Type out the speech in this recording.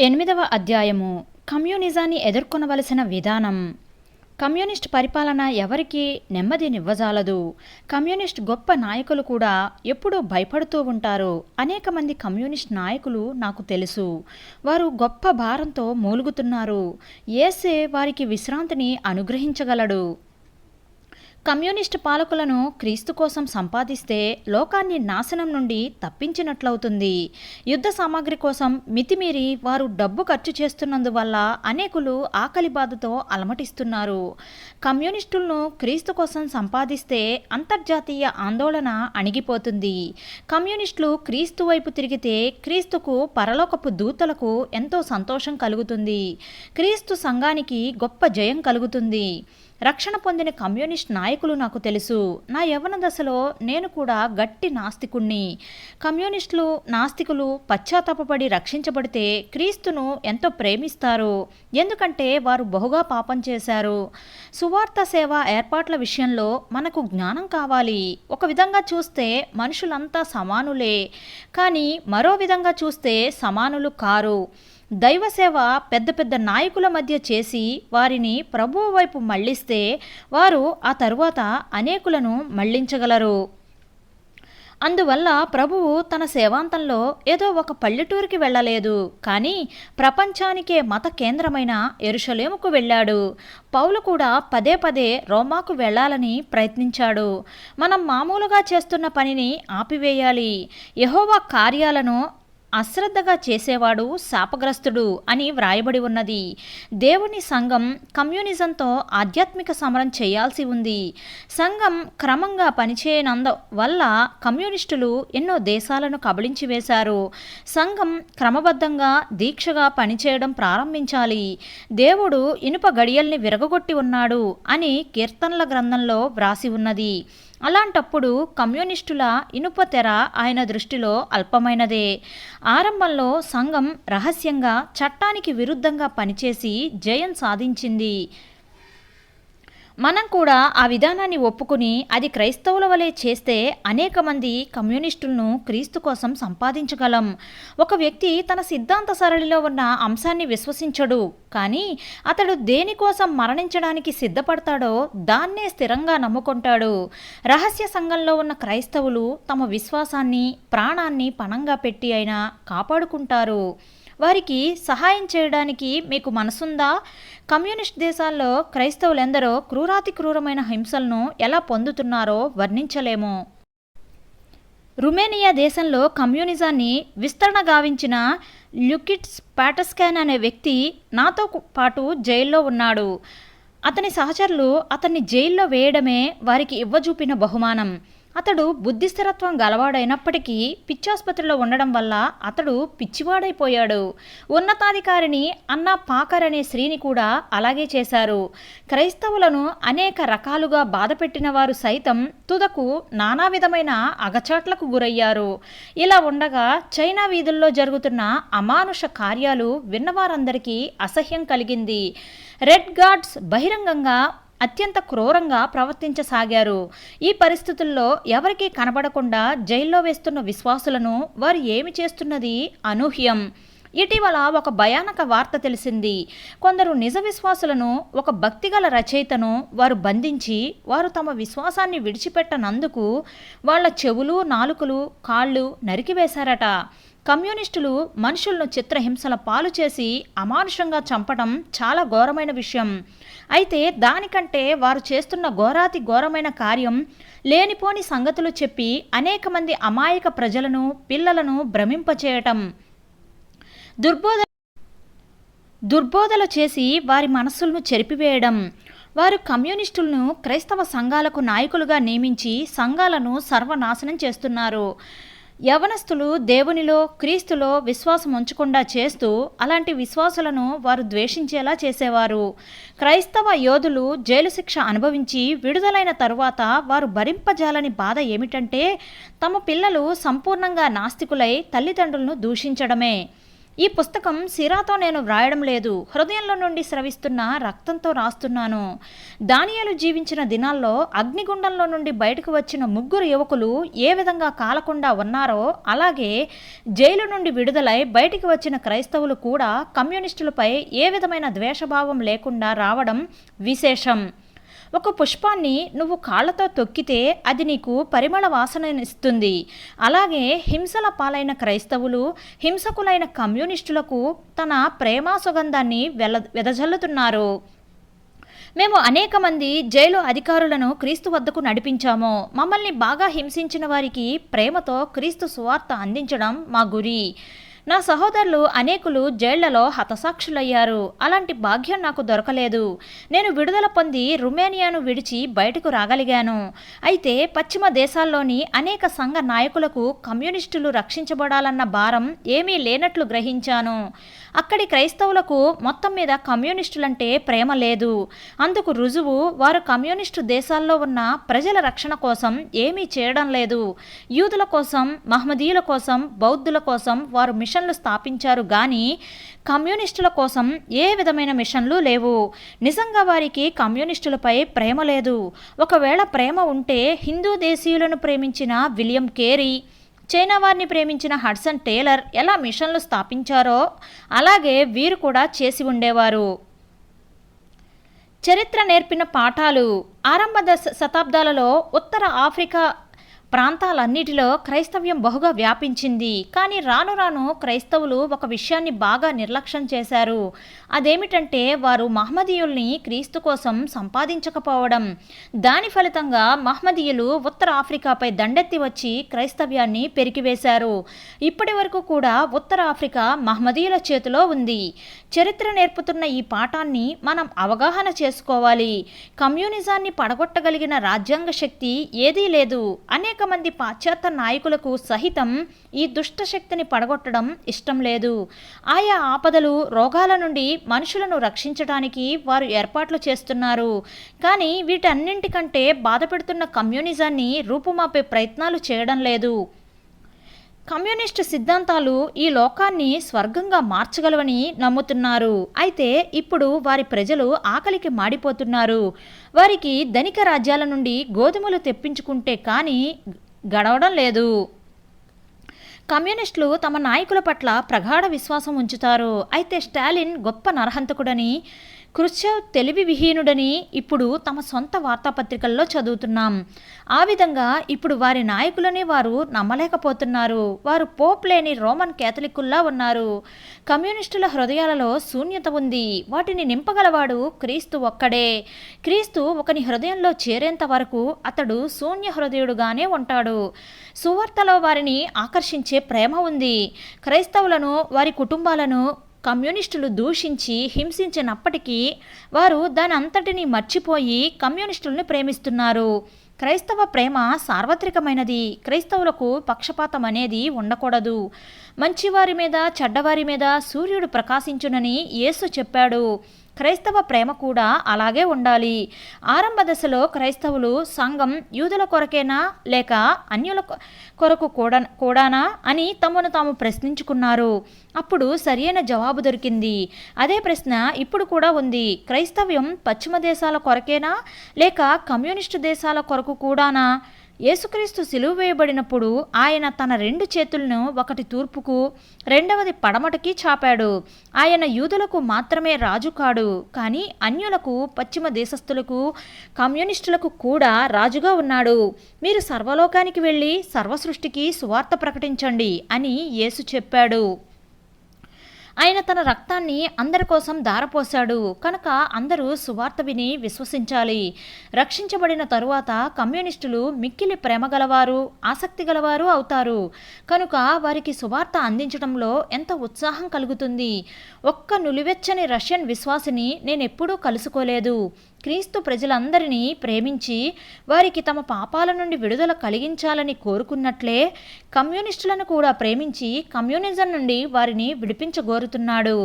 ఎనిమిదవ అధ్యాయము. కమ్యూనిజాన్ని ఎదుర్కొనవలసిన విధానం. కమ్యూనిస్ట్ పరిపాలన ఎవరికి నెమ్మదినివ్వజాలదు. కమ్యూనిస్ట్ గొప్ప నాయకులు కూడా ఎప్పుడూ భయపడుతూ ఉంటారు. అనేక మంది కమ్యూనిస్ట్ నాయకులు నాకు తెలుసు. వారు గొప్ప భారంతో మూలుగుతున్నారు. ఏసే వారికి విశ్రాంతిని అనుగ్రహించగలడు. కమ్యూనిస్ట్ పాలకులను క్రీస్తు కోసం సంపాదిస్తే లోకాన్ని నాశనం నుండి తప్పించినట్లవుతుంది. యుద్ధ సామాగ్రి కోసం మితిమీరి వారు డబ్బు ఖర్చు చేస్తున్నందువల్ల అనేకులు ఆకలి బాధతో అలమటిస్తున్నారు. కమ్యూనిస్టులను క్రీస్తు కోసం సంపాదిస్తే అంతర్జాతీయ ఆందోళన అణిగిపోతుంది. కమ్యూనిస్టులు క్రీస్తు వైపు తిరిగితే క్రీస్తుకు పరలోకపు దూతలకు ఎంతో సంతోషం కలుగుతుంది. క్రీస్తు సంఘానికి గొప్ప జయం కలుగుతుంది. రక్షణ పొందిన కమ్యూనిస్ట్ నాయకులు నాకు తెలుసు. నా యవ్వన దశలో నేను కూడా గట్టి నాస్తికుణ్ణి. కమ్యూనిస్టులు నాస్తికులు పశ్చాత్తాపడి రక్షించబడితే క్రీస్తును ఎంతో ప్రేమిస్తారు. ఎందుకంటే వారు బహుగా పాపం చేశారు. సువార్త సేవ ఏర్పాట్ల విషయంలో మనకు జ్ఞానం కావాలి. ఒక విధంగా చూస్తే మనుషులంతా సమానులే. కానీ మరో విధంగా చూస్తే సమానులు కారు. దైవసేవ పెద్ద పెద్ద నాయకుల మధ్య చేసి వారిని ప్రభువు వైపు మళ్ళిస్తే వారు ఆ తరువాత అనేకులను మళ్ళించగలరు. అందువల్ల ప్రభువు తన సేవాంతంలో ఏదో ఒక పల్లెటూరికి వెళ్ళలేదు. కానీ ప్రపంచానికే మత కేంద్రమైన ఎరుషలేముకు వెళ్ళాడు. పౌలు కూడా పదే పదే రోమాకు వెళ్ళాలని ప్రయత్నించాడు. మనం మామూలుగా చేస్తున్న పనిని ఆపివేయాలి. యహోవా కార్యాలను అశ్రద్ధగా చేసేవాడు శాపగ్రస్తుడు అని వ్రాయబడి ఉన్నది. దేవుని సంఘం కమ్యూనిజంతో ఆధ్యాత్మిక సమరం చేయాల్సి ఉంది. సంఘం క్రమంగా పనిచేయనంద వల్ల కమ్యూనిస్టులు ఎన్నో దేశాలను కబళించి వేశారు. సంఘం క్రమబద్ధంగా దీక్షగా పనిచేయడం ప్రారంభించాలి. దేవుడు ఇనుప గడియల్ని విరగగొట్టి ఉన్నాడు అని కీర్తనల గ్రంథంలో వ్రాసి ఉన్నది. అలాంటప్పుడు కమ్యూనిస్టుల ఇనుప తెర ఆయన దృష్టిలో అల్పమైనదే. ఆరంభంలో సంఘం రహస్యంగా చట్టానికి విరుద్ధంగా పనిచేసి జయం సాధించింది. మనం కూడా ఆ విధానాన్ని ఒప్పుకుని అది క్రైస్తవుల వలె చేస్తే అనేక మంది కమ్యూనిస్టులను క్రీస్తు కోసం సంపాదించగలం. ఒక వ్యక్తి తన సిద్ధాంత సరళిలో ఉన్న అంశాన్ని విశ్వసించడు. కానీ అతడు దేనికోసం మరణించడానికి సిద్ధపడతాడో దాన్నే స్థిరంగా నమ్ముకుంటాడు. రహస్య సంఘంలో ఉన్న క్రైస్తవులు తమ విశ్వాసాన్ని ప్రాణాన్ని పణంగా పెట్టి అయినా కాపాడుకుంటారు. వారికి సహాయం చేయడానికి మీకు మనసుందా? కమ్యూనిస్ట్ దేశాల్లో క్రైస్తవులెందరో క్రూరాతి క్రూరమైన హింసలను ఎలా పొందుతున్నారో వర్ణించలేము. రుమేనియా దేశంలో కమ్యూనిజాన్ని విస్తరణ గావించిన ల్యుకిట్స్ పాటస్కాన్ అనే వ్యక్తి నాతో పాటు జైల్లో ఉన్నాడు. అతని సహచరులు అతన్ని జైల్లో వేయడమే వారికి ఇవ్వజూపిన బహుమానం. అతడు బుద్ధిస్థిరత్వం గలవాడైనప్పటికీ పిచ్చాసుపత్రిలో ఉండడం వల్ల అతడు పిచ్చివాడైపోయాడు. ఉన్నతాధికారిని అన్న పాకర్ అనే స్త్రీని కూడా అలాగే చేశారు. క్రైస్తవులను అనేక రకాలుగా బాధపెట్టిన వారు సైతం తుదకు నానా విధమైన అగచాట్లకు గురయ్యారు. ఇలా ఉండగా చైనా వీధుల్లో జరుగుతున్న అమానుష కార్యాలు విన్నవారందరికీ అసహ్యం కలిగింది. రెడ్ గార్డ్స్ బహిరంగంగా అత్యంత క్రూరంగా ప్రవర్తించసాగారు. ఈ పరిస్థితుల్లో ఎవరికీ కనబడకుండా జైల్లో వేస్తున్న విశ్వాసులను వారు ఏమి చేస్తున్నది అనూహ్యం. ఇటీవల ఒక భయానక వార్త తెలిసింది. కొందరు నిజ విశ్వాసులను ఒక భక్తిగల రచయితను వారు బంధించి వారు తమ విశ్వాసాన్ని విడిచిపెట్టనందుకు వాళ్ళ చెవులు నాలుకలు కాళ్ళు నరికివేశారట కమ్యూనిస్టులు మనుషులను చిత్రహింసల పాలు చేసి అమానుషంగా చంపడం చాలా ఘోరమైన విషయం. అయితే దానికంటే వారు చేస్తున్న ఘోరాతి ఘోరమైన కార్యం లేనిపోని సంగతులు చెప్పి అనేక మంది అమాయక ప్రజలను పిల్లలను భ్రమింపచేయటం. దుర్బోధ దుర్బోధలు చేసి వారి మనస్సులను చెరిపివేయడం వారు కమ్యూనిస్టులను క్రైస్తవ సంఘాలకు నాయకులుగా నియమించి సంఘాలను సర్వనాశనం చేస్తున్నారు. యవనస్తులు దేవునిలో క్రీస్తులో విశ్వాసం ఉంచకుండా చేస్తూ అలాంటి విశ్వాసులను వారు ద్వేషించేలా చేసేవారు. క్రైస్తవ యోధులు జైలు శిక్ష అనుభవించి విడుదలైన తరువాత వారు భరింపజాలని బాధ ఏమిటంటే తమ పిల్లలు సంపూర్ణంగా నాస్తికులై తల్లిదండ్రులను దూషించడమే. ఈ పుస్తకం సిరాతో నేను వ్రాయడం లేదు. హృదయంలో నుండి స్రవిస్తున్న రక్తంతో రాస్తున్నాను. దానియాలు జీవించిన దినాల్లో అగ్నిగుండంలో నుండి బయటకు వచ్చిన ముగ్గురు యువకులు ఏ విధంగా కాలకుండా ఉన్నారో అలాగే జైలు నుండి విడుదలై బయటికి వచ్చిన క్రైస్తవులు కూడా కమ్యూనిస్టులపై ఏ విధమైన ద్వేషభావం లేకుండా రావడం విశేషం. ఒక పుష్పాన్ని నువ్వు కాళ్ళతో తొక్కితే అది నీకు పరిమళ వాసననిస్తుంది. అలాగే హింసల పాలైన క్రైస్తవులు హింసకులైన కమ్యూనిస్టులకు తన ప్రేమా సుగంధాన్ని వెల వెదజల్లుతున్నారు. మేము అనేక మంది జైలు అధికారులను క్రీస్తు వద్దకు నడిపించాము. మమ్మల్ని బాగా హింసించిన వారికి ప్రేమతో క్రీస్తు సువార్త అందించడం మా గురి. నా సహోదరులు అనేకులు జైళ్ళలో హతసాక్షులయ్యారు. అలాంటి భాగ్యం నాకు దొరకలేదు. నేను విడుదల పొంది రుమేనియాను విడిచి బయటకు రాగలిగాను. అయితే పశ్చిమ దేశాల్లోని అనేక సంఘ నాయకులకు కమ్యూనిస్టులు రక్షించబడాలన్న భారం ఏమీ లేనట్లు గ్రహించాను. అక్కడి క్రైస్తవులకు మొత్తం మీద కమ్యూనిస్టులంటే ప్రేమ లేదు. అందుకు రుజువు వారు కమ్యూనిస్టు దేశాల్లో ఉన్న ప్రజల రక్షణ కోసం ఏమీ చేయడం లేదు. యూదుల కోసం మహమ్మదీయుల కోసం బౌద్ధుల కోసం వారు మిషన్ మిషన్లు స్థాపించారు. కానీ కమ్యూనిస్టుల కోసం ఏ విధమైన మిషన్లు లేవు. నిజంగా వారికి కమ్యూనిస్టులపై ప్రేమ లేదు. ఒకవేళ ప్రేమ ఉంటే హిందూ దేశీయులను ప్రేమించిన విలియం కేరీ చైనా వారిని ప్రేమించిన హడ్సన్ టేలర్ ఎలా మిషన్లు స్థాపించారో అలాగే వీరు కూడా చేసి ఉండేవారు. చరిత్ర నేర్పిన పాఠాలు. ఆరంభ దశ శతాబ్దాలలో ఉత్తర ఆఫ్రికా ప్రాంతాలన్నిటిలో క్రైస్తవ్యం బహుగా వ్యాపించింది. కానీ రాను రాను క్రైస్తవులు ఒక విషయాన్ని బాగా నిర్లక్ష్యం చేశారు. అదేమిటంటే వారు మహమ్మదీయుల్ని క్రీస్తు కోసం సంపాదించకపోవడం. దాని ఫలితంగా మహమ్మదీయులు ఉత్తర ఆఫ్రికాపై దండెత్తి వచ్చి క్రైస్తవ్యాన్ని పెరికివేశారు. ఇప్పటి వరకు కూడా ఉత్తర ఆఫ్రికా మహమ్మదీయుల చేతిలో ఉంది. చరిత్ర నేర్పుతున్న ఈ పాఠాన్ని మనం అవగాహన చేసుకోవాలి. కమ్యూనిజాన్ని పడగొట్టగలిగిన రాజ్యాంగ శక్తి ఏదీ లేదు. అనేక మంది పాశ్చాత్య నాయకులకు సహితం ఈ దుష్ట శక్తిని పడగొట్టడం ఇష్టం లేదు. ఆయా ఆపదలు రోగాల నుండి మనుషులను రక్షించడానికి వారు ఏర్పాట్లు చేస్తున్నారు. కానీ వీటన్నింటికంటే బాధపెడుతున్న కమ్యూనిజాన్ని రూపుమాపే ప్రయత్నాలు చేయడం లేదు. కమ్యూనిస్టు సిద్ధాంతాలు ఈ లోకాన్ని స్వర్గంగా మార్చగలవని నమ్ముతున్నారు. అయితే ఇప్పుడు వారి ప్రజలు ఆకలికి మాడిపోతున్నారు. వారికి ధనిక రాజ్యాల నుండి గోధుమలు తెప్పించుకుంటే కానీ గడవడం లేదు. కమ్యూనిస్టులు తమ నాయకుల పట్ల ప్రగాఢ విశ్వాసం ఉంచుతారు. అయితే స్టాలిన్ గొప్ప నరహంతకుడని క్రుశ్చవ్ తెలివి విహీనుడని ఇప్పుడు తమ సొంత వార్తాపత్రికల్లో చదువుతున్నాం. ఆ విధంగా ఇప్పుడు వారి నాయకులని వారు నమ్మలేకపోతున్నారు. వారు పోప్ లేని రోమన్ కేథలిక్కుల్లా ఉన్నారు. కమ్యూనిస్టుల హృదయాలలో శూన్యత ఉంది. వాటిని నింపగలవాడు క్రీస్తు ఒక్కడే. క్రీస్తు ఒకని హృదయంలో చేరేంత వరకు అతడు శూన్య హృదయుడుగానే ఉంటాడు. సువార్తలో వారిని ఆకర్షించే ప్రేమ ఉంది. క్రైస్తవులను వారి కుటుంబాలను కమ్యూనిస్టులు దూషించి హింసించినప్పటికీ వారు దాని అంతటిని మర్చిపోయి కమ్యూనిస్టులను ప్రేమిస్తున్నారు. క్రైస్తవ ప్రేమ సార్వత్రికమైనది. క్రైస్తవులకు పక్షపాతం అనేది ఉండకూడదు. మంచివారి మీద చెడ్డవారి మీద సూర్యుడు ప్రకాశించునని యేసు చెప్పాడు. క్రైస్తవ ప్రేమ కూడా అలాగే ఉండాలి. ఆరంభ దశలో క్రైస్తవులు సంఘం యూదుల కొరకేనా? లేక అన్యుల కొరకు కూడా కూడానా? అని తమను తాము ప్రశ్నించుకున్నారు. అప్పుడు సరియైన జవాబు దొరికింది. అదే ప్రశ్న ఇప్పుడు కూడా ఉంది. క్రైస్తవ్యం పశ్చిమ దేశాల కొరకేనా? లేక కమ్యూనిస్టు దేశాల కొరకు కూడానా? యేసుక్రీస్తు సిలువ వేయబడినప్పుడు ఆయన తన రెండు చేతులను ఒకటి తూర్పుకు రెండవది పడమటికి చాపాడు. ఆయన యూదులకు మాత్రమే రాజు కాడు. కానీ అన్యులకు పశ్చిమ దేశస్థులకు కమ్యూనిస్టులకు కూడా రాజుగా ఉన్నాడు. మీరు సర్వలోకానికి వెళ్ళి సర్వసృష్టికి సువార్త ప్రకటించండి అని యేసు చెప్పాడు. ఆయన తన రక్తాన్ని అందరి కోసం దారపోశాడు కనుక అందరూ సువార్త విని విశ్వసించాలి. రక్షించబడిన తరువాత కమ్యూనిస్టులు మిక్కిలి ప్రేమ గలవారు ఆసక్తి గలవారు అవుతారు. కనుక వారికి సువార్త అందించడంలో ఎంత ఉత్సాహం కలుగుతుంది. ఒక్క నులివెచ్చని రష్యన్ విశ్వాసిని నేనెప్పుడూ కలుసుకోలేదు. క్రీస్తు ప్రజలందరినీ ప్రేమించి వారికి తమ పాపాల నుండి విడుదల కలిగించాలని కోరుకున్నట్లే కమ్యూనిస్టులను కూడా ప్రేమించి కమ్యూనిజం నుండి వారిని విడిపించగోరుతున్నాడు